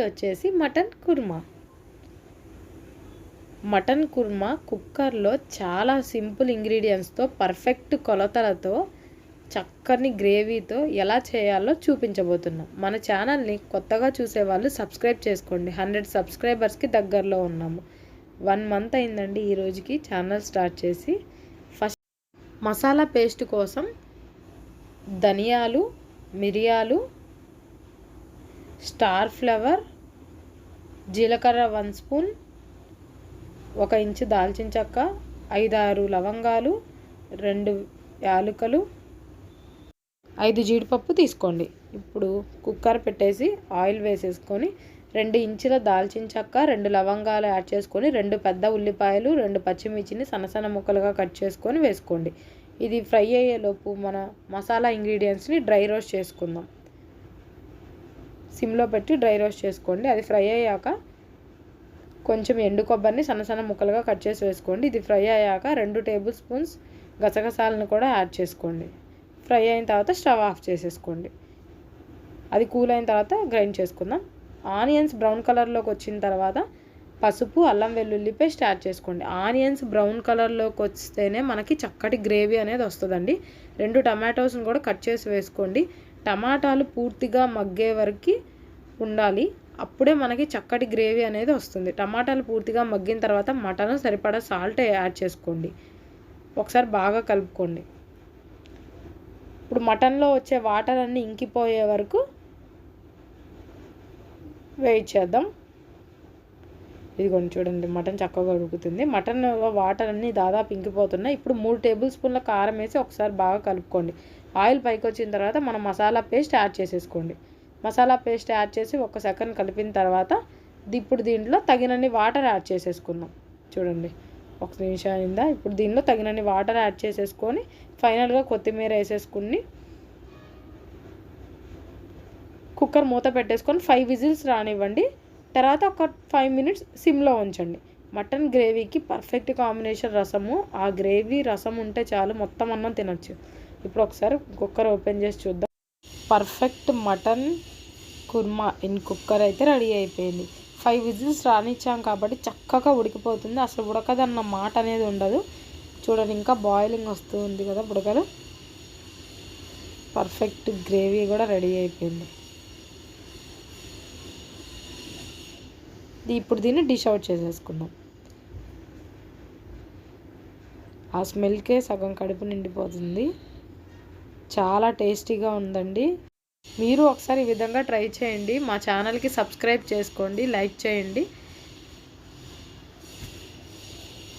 వచ్చేసి mutton kurma. Mutton kurma కుక్కర్లో చాలా సింపుల్ ఇంగ్రీడియంట్స్తో పర్ఫెక్ట్ కొలతలతో చక్కని గ్రేవీతో ఎలా చేయాలో చూపించబోతున్నాం. మన ఛానల్ని కొత్తగా చూసేవాళ్ళు సబ్స్క్రైబ్ చేసుకోండి. హండ్రెడ్ సబ్స్క్రైబర్స్కి దగ్గరలో ఉన్నాము. వన్ మంత్ అయిందండి ఈ రోజుకి ఛానల్ స్టార్ట్ చేసి. ఫస్ట్ మసాలా పేస్ట్ కోసం ధనియాలు మిరియాలు స్టార్ ఫ్లవర్ జీలకర్ర వన్ స్పూన్ ఒక ఇంచు దాల్చిన చెక్క ఐదారు లవంగాలు రెండు యాలకులు ఐదు జీడిపప్పు తీసుకోండి. ఇప్పుడు కుక్కర్ పెట్టేసి ఆయిల్ వేసేసుకొని రెండు ఇంచుల దాల్చిన చెక్క రెండు లవంగాలు యాడ్ చేసుకొని రెండు పెద్ద ఉల్లిపాయలు రెండు పచ్చిమిర్చిని సన్న సన్న ముక్కలుగా కట్ చేసుకొని వేసుకోండి. ఇది ఫ్రై అయ్యేలోపు మన మసాలా ఇంగ్రీడియంట్స్ని డ్రై రోస్ట్ చేసుకుందాం. సిమ్లో పెట్టి డ్రై రోస్ట్ చేసుకోండి. అది ఫ్రై అయ్యాక కొంచెం ఎండు కొబ్బరిని సన్న సన్న ముక్కలుగా కట్ చేసి వేసుకోండి. ఇది ఫ్రై అయ్యాక రెండు టేబుల్ స్పూన్స్ గసగసాలను కూడా యాడ్ చేసుకోండి. ఫ్రై అయిన తర్వాత స్టవ్ ఆఫ్ చేసేసుకోండి. అది కూల్ అయిన తర్వాత గ్రైండ్ చేసుకుందాం. ఆనియన్స్ బ్రౌన్ కలర్లోకి వచ్చిన తర్వాత పసుపు అల్లం వెల్లుల్లి పేస్ట్ యాడ్ చేసుకోండి. ఆనియన్స్ బ్రౌన్ కలర్లోకి వస్తేనే మనకి చక్కటి గ్రేవీ అనేది వస్తుందండి. రెండు టమాటోస్ని కూడా కట్ చేసి వేసుకోండి. టమాటాలు పూర్తిగా మగ్గే వరకు ఉండాలి అప్పుడే మనకి చక్కటి గ్రేవీ అనేది వస్తుంది. టమాటాలు పూర్తిగా మగ్గిన తర్వాత మటన్ సరిపడా సాల్ట్ యాడ్ చేసుకోండి. ఒకసారి బాగా కలుపుకోండి. ఇప్పుడు మటన్లో వచ్చే వాటర్ అన్నీ ఇంకిపోయే వరకు వెయిట్ చేద్దాం ఇదిగోండి చూడండి మటన్ చక్కగా ఉడుకుతుంది. మటన్ వాటర్ అన్నీ దాదాపు ఇంకిపోతున్నాయి. ఇప్పుడు మూడు టేబుల్ స్పూన్ల కారం వేసి ఒకసారి బాగా కలుపుకోండి. ఆయిల్ పైకి వచ్చిన తర్వాత మనం మసాలా పేస్ట్ యాడ్ చేసేసుకోండి. మసాలా పేస్ట్ యాడ్ చేసి ఒక సెకండ్ కలిపిన తర్వాత ఇప్పుడు దీంట్లో తగినన్ని వాటర్ యాడ్ చేసేసుకుందాం. చూడండి ఒక నిమిషం అయిందా? ఇప్పుడు దీనిలో తగినన్ని వాటర్ యాడ్ చేసేసుకొని ఫైనల్గా కొత్తిమీర వేసేసుకుని కుక్కర్ మూత పెట్టేసుకొని ఫైవ్ విజిల్స్ రానివ్వండి. తర్వాత ఒక ఫైవ్ మినిట్స్ సిమ్లో ఉంచండి. మటన్ గ్రేవీకి పర్ఫెక్ట్ కాంబినేషన్ రసము. ఆ గ్రేవీ రసం ఉంటే చాలు మొత్తం అన్నం తినొచ్చు. ఇప్పుడు ఒకసారి కుక్కర్ ఓపెన్ చేసి చూద్దాం. Perfect mutton kurma in cooker అయితే రెడీ అయిపోయింది. ఫైవ్ విజిల్స్ రానిచ్చాం కాబట్టి చక్కగా ఉడికిపోతుంది. అసలు ఉడకదన్న మాట అనేది ఉండదు. చూడండి ఇంకా బాయిలింగ్ వస్తూ ఉంది కదా బుడకలు పర్ఫెక్ట్ గ్రేవీ కూడా రెడీ అయిపోయింది. ఇప్పుడు దీన్ని డిష్ అవుట్ చేసేసుకుందాం. ఆ స్మెల్కే సగం కడుపు నిండిపోతుంది. చాలా టేస్టీగా ఉందండి. మీరు ఒకసారి ఈ విధంగా ట్రై చేయండి. మా ఛానల్కి సబ్స్క్రైబ్ చేసుకోండి లైక్ చేయండి.